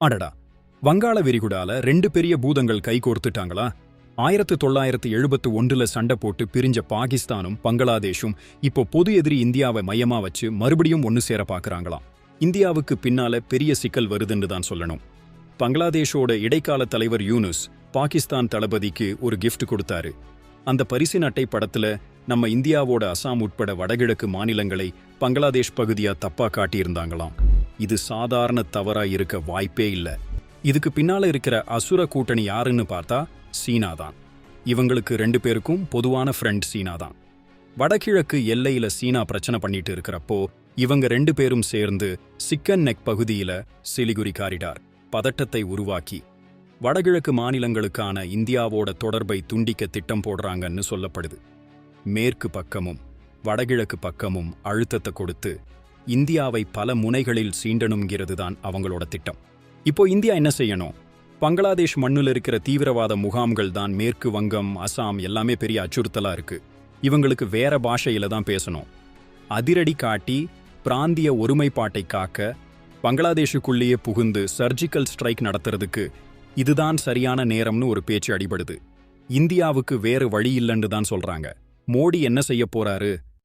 அடடா. வங்காள விரிகுடால ரெண்டு பெரிய பூதங்கள் கை கோர்த்துட்டாங்களா? ஆயிரத்து தொள்ளாயிரத்து எழுபத்து ஒன்றுல சண்டை போட்டு பிரிஞ்ச பாகிஸ்தானும் பங்களாதேஷும் இப்போ பொது எதிரி இந்தியாவை மையமா வச்சு மறுபடியும் ஒன்னு சேர பார்க்குறாங்களாம் இந்தியாவுக்கு பின்னால பெரிய சிக்கல் வருதுன்னு தான் சொல்லணும். பங்களாதேஷோட இடைக்கால தலைவர் யூனுஸ் பாகிஸ்தான் தளபதிக்கு ஒரு கிஃப்ட் கொடுத்தாரு. அந்த பரிசின் அட்டை படத்துல நம்ம இந்தியாவோட அசாம் உட்பட வடகிழக்கு மாநிலங்களை பங்களாதேஷ் பகுதியா தப்பா காட்டியிருந்தாங்களாம். இது சாதாரண தவறா இருக்க வாய்ப்பே இல்ல. இதுக்கு பின்னால இருக்கிற அசுர கூட்டணி யாருன்னு பார்த்தா சீனா தான். இவங்களுக்கு ரெண்டு பேருக்கும் பொதுவான ஃப்ரெண்ட் சீனா தான். வடகிழக்கு எல்லையில சீனா பிரச்சனை பண்ணிட்டு இருக்கிறப்போ இவங்க ரெண்டு பேரும் சேர்ந்து சிக்கன் நெக் பகுதியில சிலிகுரி காரிடார் பதட்டத்தை உருவாக்கி வடகிழக்கு மாநிலங்களுக்கான இந்தியாவோட தொடர்பை துண்டிக்க திட்டம் போடுறாங்கன்னு சொல்லப்படுது. மேற்கு பக்கமும் வடகிழக்கு பக்கமும் அழுத்தத்தை கொடுத்து இந்தியாவை பல முனைகளில் சீண்டணுங்கிறது தான் அவங்களோட திட்டம். இப்போ இந்தியா என்ன செய்யணும்? பங்களாதேஷ் மண்ணுல இருக்கிற தீவிரவாத முகாம்கள் தான் மேற்கு வங்கம் அசாம் எல்லாமே பெரிய அச்சுறுத்தலா இருக்கு. இவங்களுக்கு வேற பாஷையில தான் பேசணும். அதிரடி காட்டி பிராந்திய ஒருமைப்பாட்டை காக்க பங்களாதேஷுக்குள்ளேயே புகுந்து சர்ஜிக்கல் ஸ்ட்ரைக் நடத்துறதுக்கு இதுதான் சரியான நேரம்னு ஒரு பேச்சு அடிபடுது. இந்தியாவுக்கு வேறு வழி இல்லைன்னு தான் சொல்றாங்க. மோடி என்ன செய்ய போறாரு?